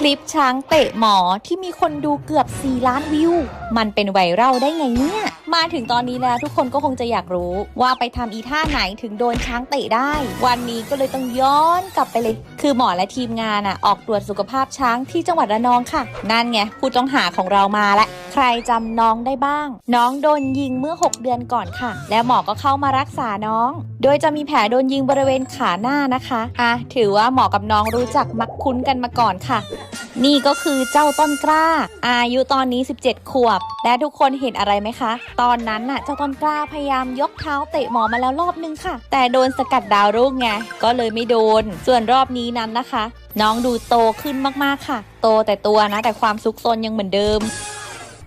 คลิปช้างเตะหมอที่มีคนดูเกือบ 4 ล้านวิว มันเป็นไวรัลได้ไงเนี่ย มาถึงตอนนี้แล้วทุกคนก็คงจะอยากรู้ ว่าไปทำอีท่าไหนถึงโดนช้างเตะได้ วันนี้ก็เลยต้องย้อนกลับไปเลย คือหมอและทีมงานอะออกตรวจสุขภาพช้างที่จังหวัดระนองค่ะ นั่นไงผู้ต้องหาของเรามาและ ใครจำน้องได้บ้าง น้องโดนยิงเมื่อ 6 เดือนก่อนค่ะ แล้วหมอก็เข้ามารักษาน้อง โดยจะมีแผลโดนยิงบริเวณขาหน้านะคะอะถือว่าหมอกับน้องรู้จักมักคุ้นกันมาก่อนค่ะ นี่ก็คือเจ้าต้นกล้า อายุตอนนี้ 17 ขวบ และทุกคนเห็นอะไรไหมคะ ตอนนั้นน่ะเจ้าต้นกล้าพยายามยกเท้าเตะหมอมาแล้วรอบนึงค่ะ แต่โดนสกัดดาวรุ่งไงก็เลยไม่โดน ส่วนรอบนี้นั้นนะคะ น้องดูโตขึ้นมากๆค่ะ โตแต่ตัวนะ แต่ความซุกซนยังเหมือนเดิม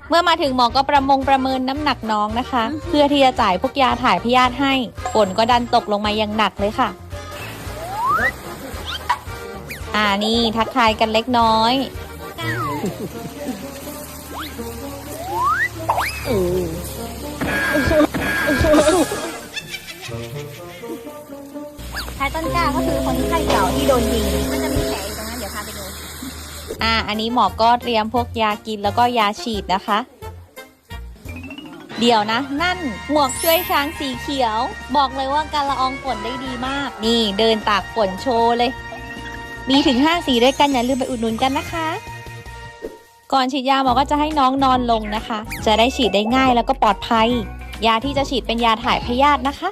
เมื่อมาถึงหมอก็ประมงประเมินน้ำหนักน้องนะคะ เพื่อที่จะจ่ายพวกยาถ่ายพยาธิให้ฝนก็ดันตกลงมาอย่างหนักเลยค่ะ อ่านี่ทักทายกันเล็กน้อย ชายต้นกล้าก็คือคนไข้เก่าที่โดนยิง มันจะมีแผลอยู่ตรงนั้นเดี๋ยวพาไปดู อ่า อันนี้หมอก็เตรียมพวกยากินแล้วก็ยาฉีดนะคะ เดี๋ยวนะ นั่นหมวกช่วยช้างสีเขียว บอกเลยว่าการละอองฝนได้ดีมาก นี่เดินตากฝนโชว์เลย มีถึง5สีด้วยกันอย่าลืมไปอุดหนุนกันนะคะ ก่อนฉีดยาหมอก็จะให้น้องนอนลงนะคะ จะได้ฉีดได้ง่ายแล้วก็ปลอดภัย ยาที่จะฉีดเป็นยาถ่ายพยาธินะคะ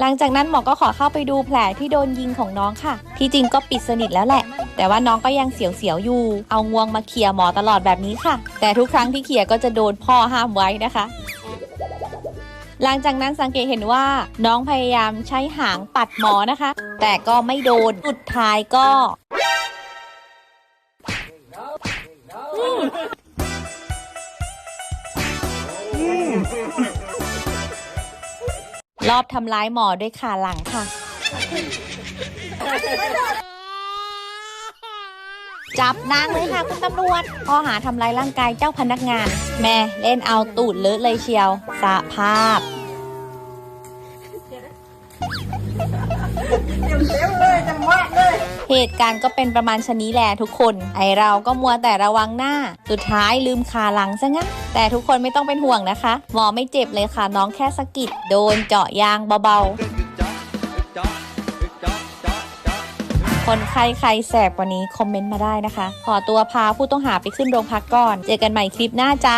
หลังจากนั้นหมอก็ขอเข้าไปดูแผลที่โดนยิงของน้องค่ะ ที่จริงก็ปิดสนิทแล้วแหละ แต่ว่าน้องก็ยังเสียวๆอยู่ เอางวงมาเขี่ยหมอตลอดแบบนี้ค่ะ แต่ทุกครั้งที่เขี่ยก็จะโดนพ่อห้ามไว้นะคะ หลังจากนั้นสังเกตเห็นว่าน้องพยายามใช้หางปัดหมอนะคะ แต่ก็ไม่โดนสุดท้ายก็รอบทำร้ายหมอด้วยขาหลังค่ะ จับนางเลยค่ะคุณตำรวจข้อหาทำร้ายร่างกายเจ้าพนักงาน แม่เล่นเอาตูดเลอะเลยเชียวสาภาพเหตุการณ์ก็เป็นประมาณชนนี้แหละทุกคน ไอเราก็มัวแต่ระวังหน้า สุดท้ายลืมขาหลังซะงั้น แต่ทุกคนไม่ต้องเป็นห่วงนะคะ หมอไม่เจ็บเลยค่ะน้องแค่สะกิดโดนเจาะยางเบาๆ คนใครใครแสบกว่านี้คอมเมนต์มาได้นะคะ ขอตัวพาผู้ต้องหาไปขึ้นโรงพักก่อน เจอกันใหม่คลิปหน้าจ้า